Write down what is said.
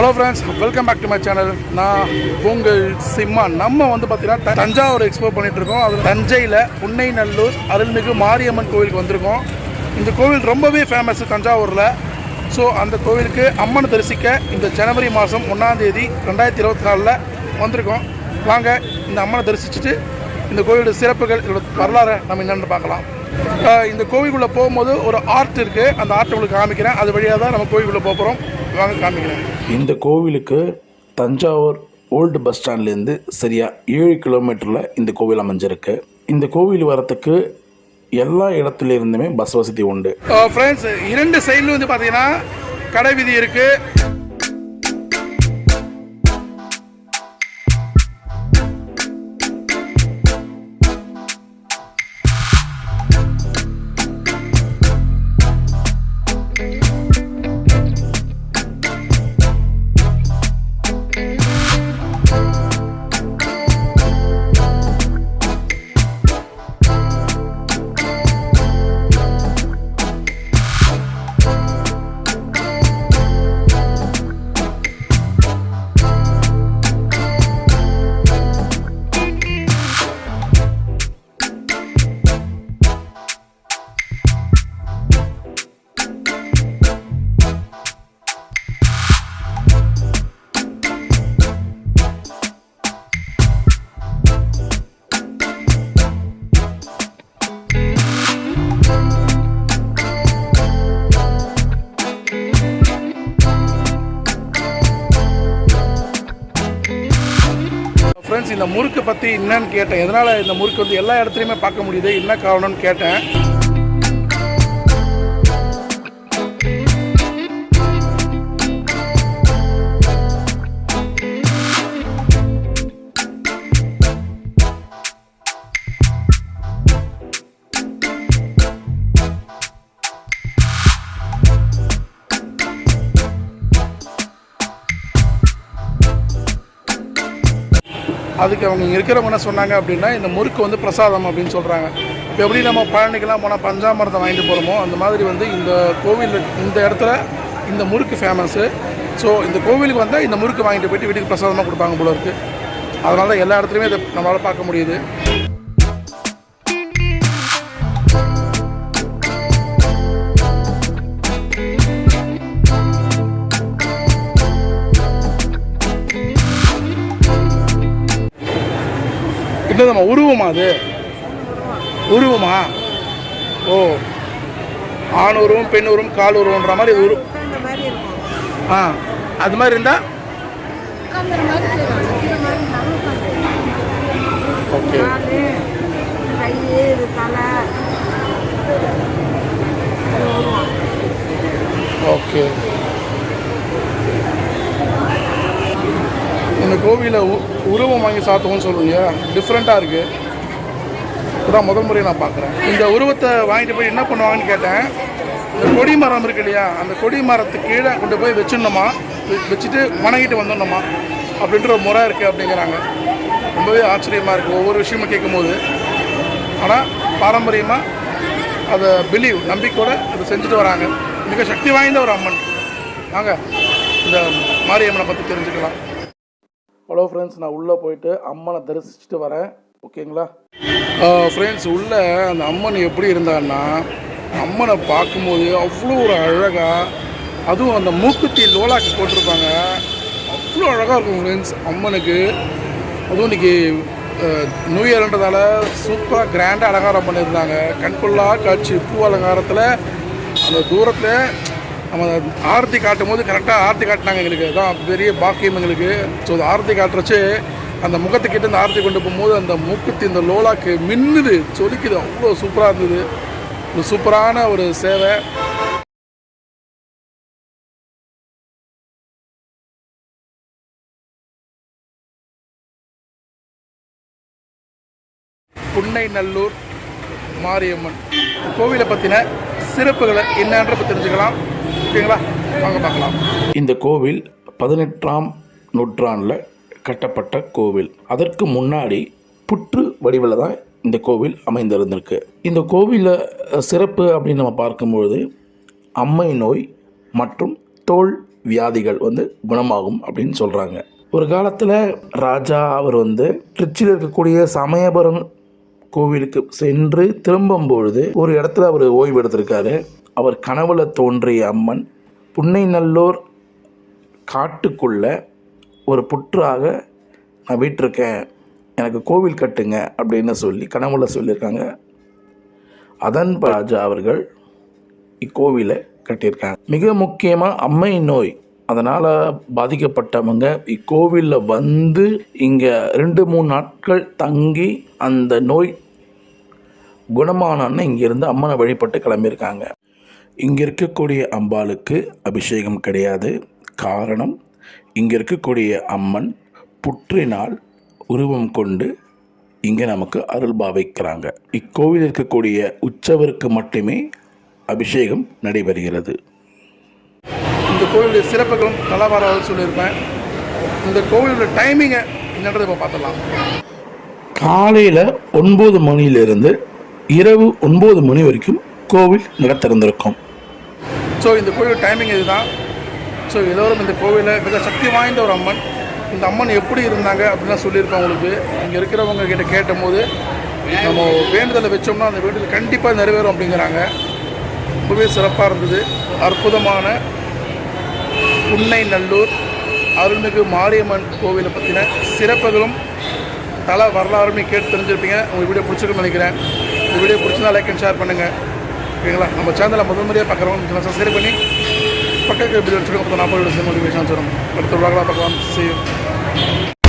Hello friends welcome back to my channel நான் உங்கள் சிம்மா நம்ம வந்து பார்த்தீங்கன்னா த- தஞ்சாவூர் எக்ஸ்ப்ளோர் பண்ணிட்டு இருக்கோம் அது தஞ்சையில் புன்னைநல்லூர் அருள்மிகு மாரியம்மன் கோவிலுக்கு வந்திருக்கோம். இந்த கோவில் ரொம்பவே ஃபேமஸ் தஞ்சாவூரில். ஸோ அந்த கோவிலுக்கு அம்மனை தரிசிக்க இந்த ஜனவரி மாதம் ஒன்றாந்தேதி ரெண்டாயிரத்தி இருபத்தி நாலில் வந்திருக்கோம். வாங்க இந்த அம்மனை தரிசிச்சுட்டு இந்த கோவிலோட சிறப்புகள் இதோட வரலாறை நம்ம என்னென்னு பார்க்கலாம். இந்த கோவிலுக்குள்ளே போகும்போது ஒரு ஆர்ட் இருக்குது அந்த ஆர்ட் உங்களுக்கு காமிக்கிறேன். அது வழியாக தான் நம்ம கோவிலுக்குள்ளே போக போகிறோம் வாங்க காமிக்கிறேன். இந்த கோவிலுக்கு தஞ்சாவூர் ஓல்டு பஸ் ஸ்டாண்ட்லேருந்து சரியாக ஏழு கிலோமீட்டரில் இந்த கோவில் அமைஞ்சிருக்கு. இந்த கோவில் வரத்துக்கு எல்லா இடத்துல இருந்துமே பஸ் வசதி உண்டு. ஃப்ரெண்ட்ஸ் இரண்டு சைடில் வந்து பார்த்தீங்கன்னா கடை வீதி இருக்குது இந்த முறுக்கு பற்றி என்னன்னு கேட்டேன். எதனால் இந்த முறுக்கு வந்து எல்லா இடத்துலையுமே பார்க்க முடியுது? என்ன காரணம்னு கேட்டேன். அதுக்கு அவங்க இங்கே இருக்கிறவங்க என்ன சொன்னாங்க அப்படின்னா இந்த முறுக்கு வந்து பிரசாதம் அப்படின்னு சொல்கிறாங்க இப்போ எப்படி நம்ம பழனிக்கெல்லாம் போனால் பஞ்சாமிரதம் வாங்கிட்டு போகிறோமோ அந்த மாதிரி வந்து இந்த கோவில் இந்த இடத்துல இந்த முறுக்கு ஃபேமஸ்ஸு ஸோ இந்த கோவிலுக்கு வந்தால் இந்த முறுக்கு வாங்கிட்டு போயிட்டு வீட்டுக்கு பிரசாதமாக கொடுப்பாங்க போல இருக்குது அதனால தான் எல்லா இடத்துலையுமே இதை நம்மளால் பார்க்க முடியுது. இல்லை உருவமா அது? உருவமா? ஓ. ஆண் உருவம் பெண் உருவம் கால் உருவன்ற மாதிரி உரு ஆ. அது மாதிரி இருந்தால் ஓகே. ஓகே. இந்த கோவிலை உ- உருவம் வாங்கி சாத்துவோம்னு சொல்லுவீங்க டிஃப்ரெண்ட்டாக இருக்குது இதுதான் முதல் முறையை நான் பார்க்குறேன் இந்த உருவத்தை வாங்கிட்டு போய் என்ன பண்ணுவாங்கன்னு கேட்டேன். இந்த கொடி மரம் இருக்கு இல்லையா? அந்த கொடி மரத்துக்கு கீழே கொண்டு போய் வச்சிடணுமா? வச்சுட்டு வணங்கிட்டு வந்துடணுமா? அப்படின்ற ஒரு முறை இருக்குது அப்படிங்கிறாங்க. ரொம்பவே ஆச்சரியமாக இருக்குது ஒவ்வொரு விஷயமும் கேட்கும்போது. ஆனால் பாரம்பரியமாக அதை பிலீவ் நம்பிக்கையோடு அதை செஞ்சுட்டு வராங்க. மிக சக்தி வாய்ந்த ஒரு அம்மன். வாங்க இந்த மாரியம்மனை பற்றி தெரிஞ்சுக்கலாம். ஹலோ ஃப்ரெண்ட்ஸ் நான் உள்ளே போயிட்டு அம்மனை தரிசிச்சுட்டு வரேன். ஓகேங்களா? ஃப்ரெண்ட்ஸ் உள்ளே அந்த அம்மன் எப்படி இருந்தான்னா அம்மனை பார்க்கும்போது அவ்வளோ ஒரு அழகாக அதுவும் அந்த மூக்குத்தி லோலாக்கு போட்டிருப்பாங்க. அவ்வளோ அழகாக இருக்கும் ஃப்ரெண்ட்ஸ் அம்மனுக்கு. அதுவும் இன்னைக்கு நியூ இயர்ன்றதால சூப்பராக கிராண்டாக அலங்காரம் பண்ணியிருந்தாங்க. கண்கொள்ளா காட்சி பூ அலங்காரத்தில் அந்த தூரத்தில் நம்ம ஆரத்தி காட்டும் போது கரெக்டாக ஆர்த்தி காட்டினாங்க எங்களுக்கு. அதான் பெரிய பாக்கியம் எங்களுக்கு. ஸோ அந்த ஆரத்தி காட்டுறச்சு அந்த முகத்துக்கிட்ட இந்த ஆரத்தி கொண்டு போகும்போது அந்த மூக்குத்தி இந்த லோலாக்கு மின்னுது சொலிக்குது. அவ்வளோ சூப்பராக இருந்தது. ஒரு சூப்பரான ஒரு சேவை. புன்னை நல்லூர் மாரியம்மன் கோவிலை பற்றின சிறப்புகளை என்னன்ற தெரிஞ்சுக்கலாம். ஓகேங்களா? வாங்க பார்க்கலாம். இந்த கோவில் பதினெட்டாம் நூற்றாண்டில் கட்டப்பட்ட கோவில். அதற்கு முன்னாடி புற்று வடிவில் தான் இந்த கோவில் அமைந்திருந்திருக்கு. இந்த கோவிலில் சிறப்பு அப்படின்னு நம்ம பார்க்கும்பொழுது அம்மை நோய் மற்றும் தோல் வியாதிகள் வந்து குணமாகும் அப்படின்னு சொல்கிறாங்க ஒரு காலத்தில் ராஜா அவர் வந்து திருச்சியில் இருக்கக்கூடிய சமயபுரம் கோவிலுக்கு சென்று திரும்பும் பொழுது ஒரு இடத்துல அவர் ஓய்வு எடுத்திருக்காரு. அவர் கனவுல தோன்றிய அம்மன் புன்னைநல்லூர் காட்டுக்குள்ள ஒரு புற்றாக நான் வீட்டிருக்கேன். எனக்கு கோவில் கட்டுங்க அப்படின்னு சொல்லி கனவுல சொல்லியிருக்காங்க. அதன் ராஜா அவர்கள் இக்கோவிலை கட்டியிருக்காங்க. மிக முக்கியமாக அம்மை நோய். அதனால் பாதிக்கப்பட்டவங்க இக்கோவிலில் வந்து இங்கே ரெண்டு மூணு நாட்கள் தங்கி அந்த நோய் குணமானன்னு இங்கேருந்து அம்மனை வழிபட்டு கிளம்பியிருக்காங்க. இங்கே இருக்கக்கூடிய அம்பாளுக்கு அபிஷேகம் கிடையாது. காரணம் இங்கே இருக்கக்கூடிய அம்மன் புற்றினால் உருவம் கொண்டு இங்கே நமக்கு அருள் பாவிக்கிறாங்க. இக்கோவில் இருக்கக்கூடிய உற்சவருக்கு மட்டுமே அபிஷேகம் நடைபெறுகிறது. இந்த கோவிலுடைய சிறப்புகளும் நல்லா வராது சொல்லியிருப்பேன். இந்த கோவிலோட டைமிங்கை என்னன்றதை இப்போ பார்த்துடலாம். காலையில் ஒன்பது மணியிலிருந்து இரவு ஒன்பது மணி வரைக்கும் கோவில் நட திறந்திருக்கும் ஸோ இந்த கோவில் டைமிங் இதுதான். ஸோ எல்லோரும் இந்த கோவிலில் மிக சக்தி வாய்ந்த ஒரு அம்மன். இந்த அம்மன் எப்படி இருந்தாங்க அப்படின்லாம் சொல்லியிருக்கோம் உங்களுக்கு. இங்கே இருக்கிறவங்க கிட்ட கேட்டபோது நம்ம வேண்டுதலை வச்சோம்னா அந்த வேண்டுதல் கண்டிப்பாக நிறைவேறும் அப்படிங்கிறாங்க. ரொம்பவே சிறப்பாக இருந்தது. அற்புதமான உன்னை நல்லூர் அருள்மிகு மாரியம்மன் கோவிலை பற்றின சிறப்புகளும் தல வரலாறுமே கேட்டு தெரிஞ்சிருப்பீங்க. உங்களுக்கு வீடியோ பிடிச்சிருக்குன்னு நினைக்கிறேன். இந்த வீடியோ பிடிச்சிருந்தா லைக் அண்ட் ஷேர் பண்ணுங்கள் ஓகேங்களா நம்ம சேனலை முதல் முறையாக பார்க்குறவங்க சப்ஸ்கிரைப் பண்ணி பக்கத்துக்கு எப்படி வச்சுருக்கோம் நாற்பது வருஷம் மோட்டிவேஷன் வரும் அடுத்த விழாக்களாக பார்க்கலாம். See